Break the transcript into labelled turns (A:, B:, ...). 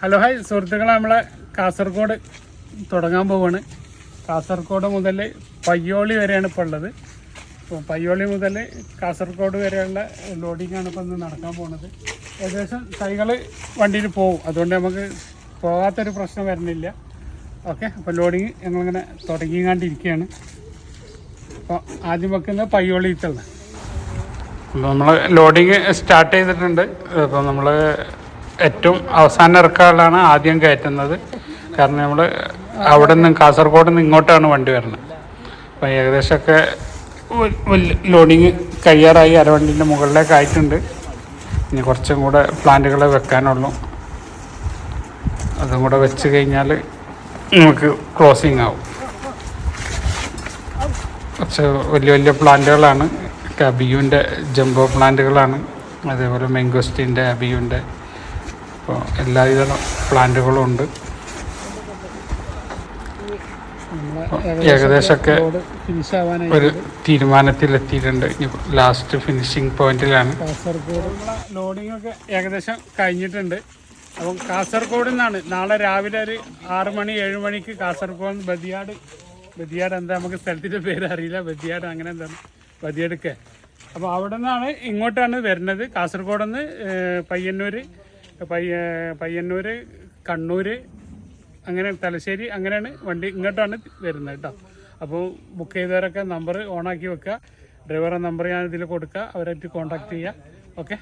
A: Hello hi. സുഹൃത്തുക്കളെ നമ്മളെ കാസർഗോഡ് തുടങ്ങാൻ പോവാണ്. കാസർഗോഡ് മുതൽ പയ്യോളി വരെയാണ് ഇപ്പോൾ ഉള്ളത്. ഇപ്പോൾ പയ്യോളി മുതൽ കാസർഗോഡ് വരെയുള്ള ലോഡിങ്ങാണ് ഇപ്പോൾ ഇന്ന് നടക്കാൻ പോകുന്നത് ഏകദേശം തൈകൾ വണ്ടിയിൽ പോകും അതുകൊണ്ട് നമുക്ക് പോകാത്തൊരു പ്രശ്നം വരുന്നില്ല ഓക്കെ അപ്പോൾ ലോഡിങ് ഞങ്ങളിങ്ങനെ തുടങ്ങിക്കാണ്ടിരിക്കുകയാണ് അപ്പോൾ ആദ്യം വെക്കുന്നത് പയ്യോളിത്തുള്ള അപ്പോൾ നമ്മൾ ലോഡിങ് സ്റ്റാർട്ട് ചെയ്തിട്ടുണ്ട്. അപ്പോൾ നമ്മൾ ഏറ്റവും അവസാന ഇറക്കാളാണ് ആദ്യം കയറ്റുന്നത്. കാരണം നമ്മൾ അവിടെ നിന്ന് കാസർഗോഡ് നിന്ന് ഇങ്ങോട്ടാണ് വണ്ടി വരുന്നത്. അപ്പോൾ ഏകദേശമൊക്കെ ലോഡിങ് കഴിയാറായി അരവണ്ടിന്റെ മുകളിലേക്ക് ആയിട്ടുണ്ട്. ഇനി കുറച്ചും കൂടെ പ്ലാന്റുകൾ വെക്കാനുള്ളൂ. അതും കൂടെ വെച്ച് കഴിഞ്ഞാൽ നമുക്ക് ക്ലോസിങ് ആവും. കുറച്ച് വലിയ വലിയ പ്ലാന്റുകളാണ് അബിയുവിന്റെ ജംബോ പ്ലാന്റുകളാണ് അതേപോലെ മെങ്കോസ്റ്റിന്റെ അബിയുന്റെ അപ്പോൾ എല്ലാവിധ പ്ലാന്റുകളും ഉണ്ട് ഏകദേശമൊക്കെ ഒരു തീരുമാനത്തിലെത്തിയിട്ടുണ്ട്. ഇനി ലാസ്റ്റ് ഫിനിഷിംഗ് പോയിന്റിലാണ് ലോഡിംഗ് ഒക്കെ ഏകദേശം കഴിഞ്ഞിട്ടുണ്ട്. അപ്പം കാസർഗോഡ് നിന്നാണ് നാളെ രാവിലെ ഒരു ആറ് മണി ഏഴ് മണിക്ക് കാസർഗോഡ് ബദിയാട്. ബദിയാട് എന്താ നമുക്ക് സ്ഥലത്തിന്റെ പേര് അറിയില്ല. ബദിയാട് അങ്ങനെ എന്താണ് ബദിയാടുക്കെ അപ്പോൾ അവിടെ നിന്നാണ് ഇങ്ങോട്ടാണ് വരുന്നത്. കാസർഗോഡ് നിന്ന് പയ്യന്നൂർ പയ്യ പയ്യന്നൂർ കണ്ണൂർ അങ്ങനെ തലശ്ശേരി അങ്ങനെയാണ് വണ്ടി ഇങ്ങോട്ടാണ് വരുന്നത് കേട്ടോ. അപ്പോൾ ബുക്ക് ചെയ്തവരൊക്കെ നമ്പർ ഓണാക്കി വെക്കുക. ഡ്രൈവറുടെ നമ്പർ ഞാൻ ഇതിൽ കൊടുക്കുക. അവരായിട്ട് കോൺടാക്ട് ചെയ്യുക. ഓക്കെ